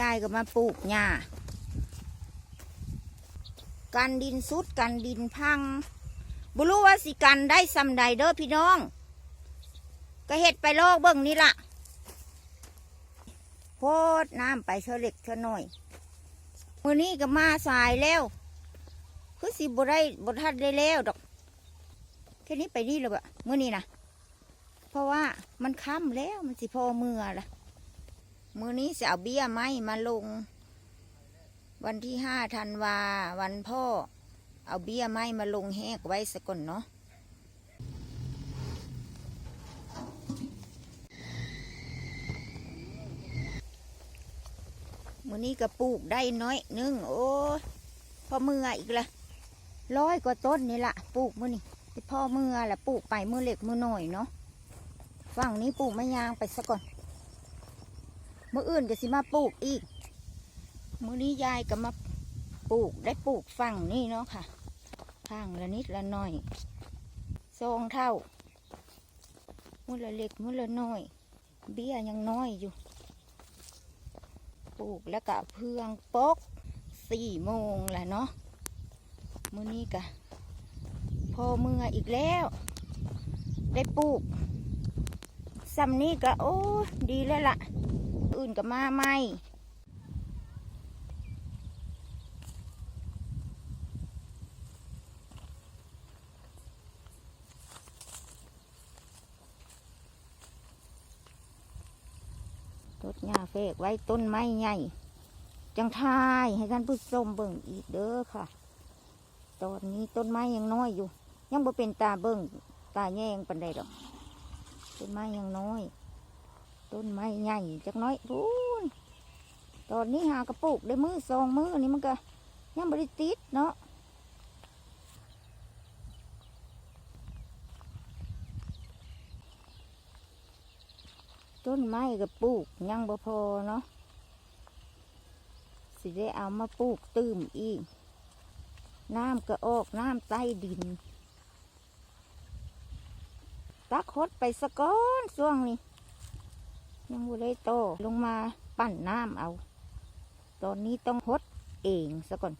ยายก็มาปลูกหญ้ากันดินสุดกันดินพังบุรู้ว่าสิกันได้ซำใดเด้อพี่น้อง ก็เห็ดไปลอกเบิ่งนี่ละโพดน้ำไปเชเล็กเชหน่อยมือนี้ก็มาสายแล้วคือสิบ่ได้บ่ทันได้แล้วดอกแค่นี้ไปนี่เลยบะมื่อนี้นะเพราะว่ามันค่ำแล้วมันสิพอเมื่อละ มือนี้จะเอาเบี้ยไม้มาลง วันที่ห้าธันวา วันพ่อ เอาเบี้ยไม้มาลงแหกไว้สักก่อนเนาะมือนี้ก็ปลูกได้น้อยหนึงโอ้ยพอเมื่ออีกละร้อยกว่าต้นนี่ละปลูกมือนี่ที่พ่อเมื่อแหละปลูกไปมือเล็กมือหน่อยเนาะฝั่งนี้ปลูกไม่ยางไปซะก่อน มื่ออื่นก็สิมาปลูกอีก มือนี้ยายก็มาปลูกได้ปลูกฝั่งนี้เนาะค่ะข้างละนิดละหน่อยซองเท่ามือละเล็กมือละน้อย เบี้ยยังน้อยอยู่ ปลูกแล้วก็เพื่องปกสี่โมงแหละเนาะมือนี้ก็พอเมื่ออีกแล้ว ได้ปลูกซ้ำนี้ก็โอ้ดีแล้วล่ะ อื่นก็มาใหม่ต้นหญ้าเฟกไว้ต้นไม้ใหญ่ จังทายให้ท่านผู้ชมเบิ่งอีกเด้อค่ะ ตอนนี้ต้นไม้ยังน้อยอยู่ ยังบ่เป็นตาเบิ่งตาแยงปันใดดอก ต้นไม้ยังน้อย ต้นไม้ใหญ่จักน้อยพูนตอนนี้หากระปุกได้มือสองมือนี่มันก็ยังบริติดเนาะต้นไม้กับปลูกยังบ่พอเนาะสิได้เอามาปลูกตื้มอีก น้ำก็ออกน้ำใต้ดิน ตักฮดไปสะก้อนช่วงนี้ ยังบ่ได้โตลงมาปั่นน้ำเอา ตอนนี้ต้องหดเองซะก่อน